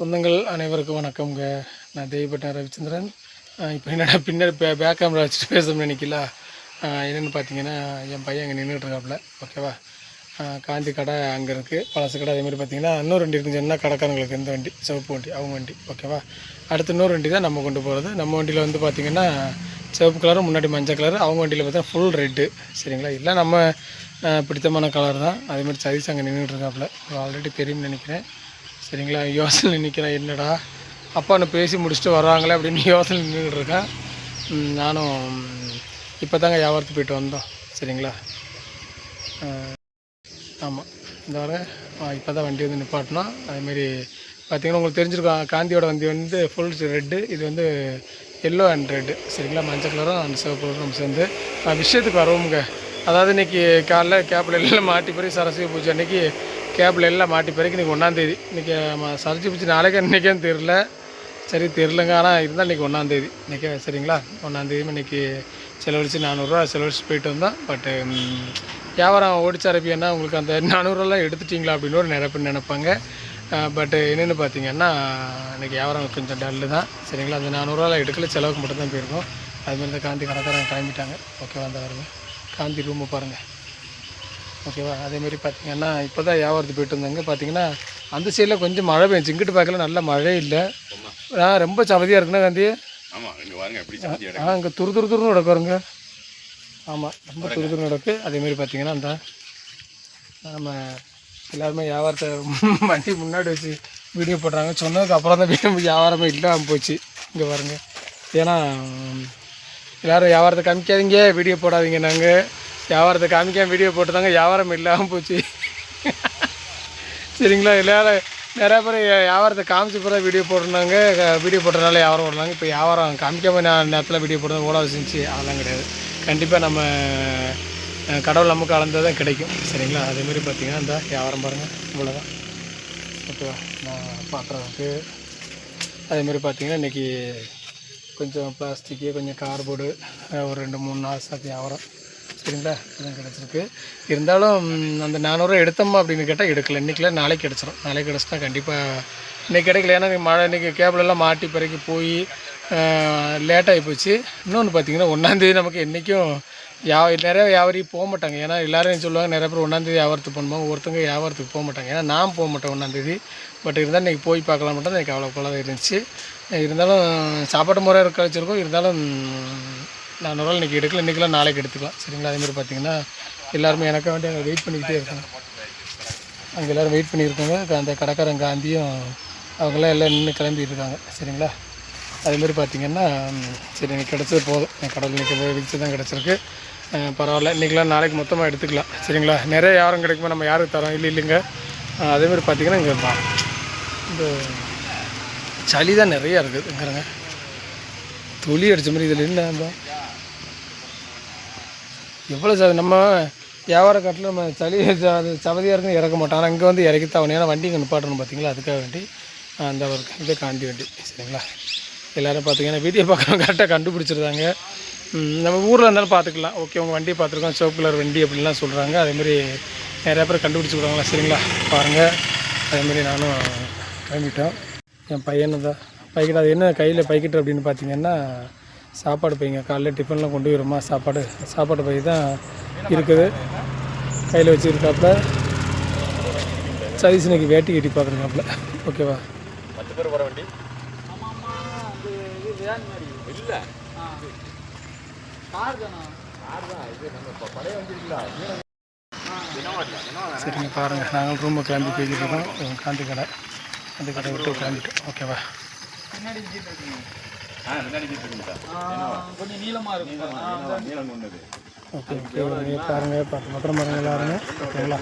சொந்தங்கள் அனைவருக்கும் வணக்கம்ங்க. நான் தேவிப்பட்டன் ரவிச்சந்திரன். இப்போ என்னடா பின்னாடி பே பேக் கேமரா வச்சுட்டு பேசணும்னு நினைக்கல. என்னென்னு பார்த்தீங்கன்னா என் பையன் அங்கே நின்றுட்டு இருக்காப்புல. ஓகேவா காந்தி கடை அங்கே இருக்குது பழசு கடை அதேமாதிரி பார்த்தீங்கன்னா இன்னொரு வண்டி இருக்குது என்ன கடைக்காரங்களுக்கு இந்த வண்டி சிவப்பு வண்டி அவங்க வண்டி. ஓகேவா அடுத்து இன்னொரு வண்டி தான் நம்ம கொண்டு போகிறது நம்ம வண்டியில் வந்து பார்த்திங்கன்னா சிவப்பு கலரும் முன்னாடி மஞ்சள் கலர் அவங்க வண்டியில் பார்த்தா ஃபுல் ரெட்டு சரிங்களா? இல்லை நம்ம பிடித்தமான கலர் தான். அதேமாதிரி சதீஷ் அங்கே நின்றுட்டு இருக்காப்புல. ஆல்ரெடி தெரியும்னு நினைக்கிறேன். சரிங்களா? யோசனை நிற்கிறேன் என்னடா? அப்பான்னு பேசி முடிச்சுட்டு வர்றாங்களே அப்படின்னு யோசனை நின்றுட்டு இருக்கேன். நானும் இப்போ தாங்க வியாபாரத்துக்கு போயிட்டு வந்தோம் சரிங்களா? ஆமாம் இந்த வர இப்போ தான் வண்டி வந்து நிப்பாட்டினோம். அதேமாரி பார்த்திங்கன்னா உங்களுக்கு தெரிஞ்சிருக்கோம் காந்தியோட வண்டி வந்து ஃபுல் ரெட்டு இது வந்து எல்லோ அண்ட் ரெட்டு சரிங்களா? மஞ்சள் கலரும் அண்ட் சிவப்பு கலரும் சேர்ந்து. விஷயத்துக்கு வருவோமுங்க. அதாவது இன்னைக்கு காலைல கேப்பில் எல்லாம் மாட்டி போய் சரஸ்வதி பூஜை அன்னைக்கு கேப்பில் எல்லாம் மாட்டி பிறகு இன்றைக்கி ஒன்றாந்தேதி இன்றைக்கி சரஸ்வதி பிடிச்சி நாளைக்கு இன்றைக்கேன்னு தெரில சரி தெரிலங்க ஆனால் இருந்தால் இன்றைக்கி ஒன்றாந்தேதி இன்றைக்கே சரிங்களா? ஒன்றாந்தேதி இன்றைக்கி செலவழித்து நானூறுரூவா செலவழிச்சு போயிட்டு வந்தோம். பட்டு வியாபாரம் ஓடிச்சாரப்பியன்னா உங்களுக்கு அந்த நானூறுரூவாலாம் எடுத்துட்டிங்களா அப்படின்னு ஒரு நிறைய பேர் நினைப்பாங்க பட்டு என்னென்னு பார்த்தீங்கன்னா இன்றைக்கி வியாபாரம் கொஞ்சம் டல்லு தான். சரிங்களா? அந்த நானூறுரூவாலாம் எடுக்கல. செலவுக்கு மட்டும் தான் போயிருக்கோம் அதுமாதிரி தான் காந்தி கடைக்காரங்க கிளம்பிட்டாங்க. ஓகே வந்தால் வருங்க காந்தி ரூமை பாருங்கள் ஓகேவா? அதேமாரி பார்த்தீங்கன்னா இப்போ தான் வியாபாரத்துக்கு போயிட்டு வந்தாங்க. பார்த்தீங்கன்னா அந்த சைடில் கொஞ்சம் மழை பெஞ்சு இங்கிட்டு பார்க்கல நல்ல மழை இல்லை. ஆ ரொம்ப சவதியாக இருக்குண்ணா காந்தி? ஆ இங்கே துரு துரு துருன்னு நடக்குறங்க ஆமாம் ரொம்ப துரு துரு நடக்கு. அதேமாரி பார்த்தீங்கன்னா அந்த நம்ம எல்லாருமே வியாபாரத்தை வண்டி முன்னாடி வச்சு வீடியோ போடுறாங்க. சொன்னதுக்கு அப்புறம் தான் வியாபாரமே இல்லாமல் போச்சு. இங்கே பாருங்க. ஏன்னா எல்லாரும் வியாபாரத்தை காமிக்காதீங்க வீடியோ போடாதீங்க நாங்கள் வியாபாரத்தை காமிக்காம வீடியோ போட்டுதாங்க வியாபாரம் இல்லாமல் போச்சு. சரிங்களா? எல்லாரும் நிறையா பேர் வியாபாரத்தை காமிச்சு பிறகு வீடியோ போடுறாங்க வீடியோ போட்டனால வியாபாரம் ஓடலாங்க இப்போ வியாபாரம் காமிக்காம நான் நேரத்தில் வீடியோ போடுறது ஓட செஞ்சு அதெல்லாம் கிடையாது. கண்டிப்பாக நம்ம கடவுள் நமக்கு அளந்தது தான் கிடைக்கும். சரிங்களா? அதேமாரி பார்த்தீங்கன்னா இந்த வியாபாரம் பாருங்கள் இவ்வளோதான் ஓகேவா? நான் பார்க்குறதுக்கு அதேமாரி பார்த்தீங்கன்னா இன்றைக்கி கொஞ்சம் பிளாஸ்டிக்கு கொஞ்சம் கார்போர்டு ஒரு ரெண்டு மூணு நாள் சாத்தியம் வியாபாரம். சரிங்களா இதுதான் கிடச்சிருக்கு. இருந்தாலும் அந்த நானூறுரூவா எடுத்தோமா அப்படின்னு கேட்டால் எடுக்கல. இன்றைக்கில நாளைக்கு கிடச்சிரும். நாளைக்கு கிடச்சிட்டா கண்டிப்பாக இன்றைக்கி கிடைக்கல. ஏன்னா மழை இன்றைக்கி கேபிளெல்லாம் மாட்டி பிறகு போய் லேட்டாகி போச்சு. இன்னொன்று பார்த்தீங்கன்னா ஒன்றாந்தேதி நமக்கு என்றைக்கும் யா நிறைய வியாபாரி போக மாட்டாங்க. ஏன்னா எல்லோரும் சொல்லுவாங்க நிறைய பேர் ஒன்றாந்தேதி வியாபாரத்துக்கு பண்ணுவோம் ஒருத்தங்க வியாபாரத்துக்கு போக மாட்டாங்க. ஏன்னா நான் போக மாட்டேன் ஒன்றாந்தேதி பட் இருந்தால் இன்றைக்கி போய் பார்க்கலாம் மட்டும் எனக்கு அவ்வளோ போல இருந்துச்சு. இருந்தாலும் சாப்பாட்டு முறை இருக்க வச்சுருக்கோம் நான் நானூறுவா இன்றைக்கி எடுக்கல இன்றைக்கெலாம் நாளைக்கு எடுத்துக்கலாம். சரிங்களா? அதேமாதிரி பார்த்தீங்கன்னா எல்லாருமே எனக்காக வேண்டிய அங்கே வெயிட் பண்ணிக்கிட்டே இருக்காங்க. அங்கே எல்லோரும் வெயிட் பண்ணியிருக்காங்க. அந்த கடைக்காரன் காந்தியும் அவங்களாம் எல்லாம் நின்று கிளம்பிட்டு இருக்காங்க. சரிங்களா? அதேமாதிரி பார்த்தீங்கன்னா சரி எனக்கு கிடச்சது போதும். என் கடவுள் இன்றைக்கி விதிச்சு தான் கிடச்சிருக்கு. பரவாயில்ல. இன்றைக்கெலாம் நாளைக்கு மொத்தமாக எடுத்துக்கலாம். சரிங்களா? நிறைய யாரும் கிடைக்குமா? நம்ம யாருக்கு தரோம்? இல்லை இல்லைங்க. அதேமாதிரி பார்த்தீங்கன்னா இங்கே இந்த சளி தான் நிறையா இருக்குதுங்கிறங்க துளி அடித்த மாதிரி இதில் என்ன எவ்வளோ ச நம்ம வியாபார காட்டில் நம்ம சளி அது சவதியாக இருக்குன்னு இறக்க மாட்டோம். ஆனால் இங்கே வந்து இறக்கி ஏன்னா வண்டி இங்கே நிப்பாட்டணும் பார்த்தீங்களா அதுக்காக வேண்டி அந்த ஒரு இதை காந்தி வண்டி. சரிங்களா? எல்லோரும் பார்த்தீங்கன்னா வீடியோ பார்க்குறவங்க கரெக்டாக கண்டுபிடிச்சிருந்தாங்க. நம்ம ஊரில் இருந்தாலும் பார்த்துக்கலாம் ஓகே உங்கள் வண்டியை பார்த்துருக்கோம் சிவப்பு கலர் வண்டி அப்படின்லாம் சொல்கிறாங்க அதேமாரி நிறையா பேர் கண்டுபிடிச்சி விடுவாங்களா சரிங்களா பாருங்கள் அதேமாரி நானும் கிளம்பிட்டோம். என் பையனு தான். பைக்கிட்ட அது என்ன கையில் பைக்கிட்டு அப்படின்னு பார்த்தீங்கன்னா சாப்பாடு பையங்க காலைல டிஃபன்லாம் கொண்டு வருமா சாப்பாடு. சாப்பாடு பை தான் இருக்குது. கையில் வச்சுருக்காப்புல. சதீஷ் இன்னைக்கு வேட்டி கட்டி பார்க்குறாப்புல ஓகேவா பத்து பேர் வர வண்டி? இல்ல. சரிங்க பாருங்கள் நாங்கள் ரூமை கிளம்பி போய்கிட்டு இருக்கோம். காந்தி கடை. அந்த கடை விட்டு கிளம்பிட்டோம். ஓகேவா ஆ முன்னாடி கொஞ்சம் நீளமாக இருக்கும் நீளம் ஓகே ஓகே பாருங்க ஓகேங்களா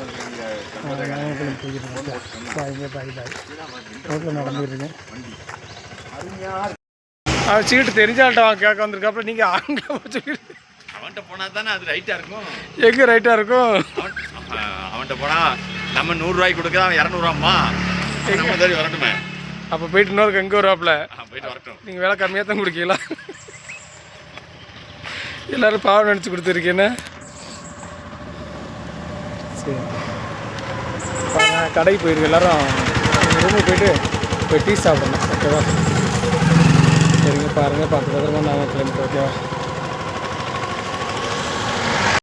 போய்கிட்டு பாய் பாய் ரோட்டில் சீட்டு தெரிஞ்சால்ட்ட வாங்க கேட்க வந்திருக்காப்புல நீங்கள் அங்கே சொல்லிட்டு அவன்கிட்ட போனா தானே அது ரைட்டா இருக்கும். எங்கே ரைட்டாக இருக்கும்? அவன் அவன்கிட்ட போனா நம்ம நூறு ரூபாய்க்கு கொடுக்க அவன் இரநூறுவாம்மா. நம்ம தேடி வரட்டுமே. அப்போ போயிட்டு இன்னொரு எங்கே வருவாப்புல? போயிட்டு வரட்டும். நீங்கள் விலை கம்மியாக தான் கொடுக்கலாம் எல்லாரும் பாவம் நினச்சி கொடுத்துருக்கேன்னு சரி. பாருங்க, கடைக்கு போயிருக்கு எல்லாரும் ரூமுக்கு போயிட்டு போய் டீ சாப்பிடணும் ஓகேவா சரிங்க பாருங்கள் பார்த்து பத்திரமா நான் கிளம்பிட்டு ஓகேவா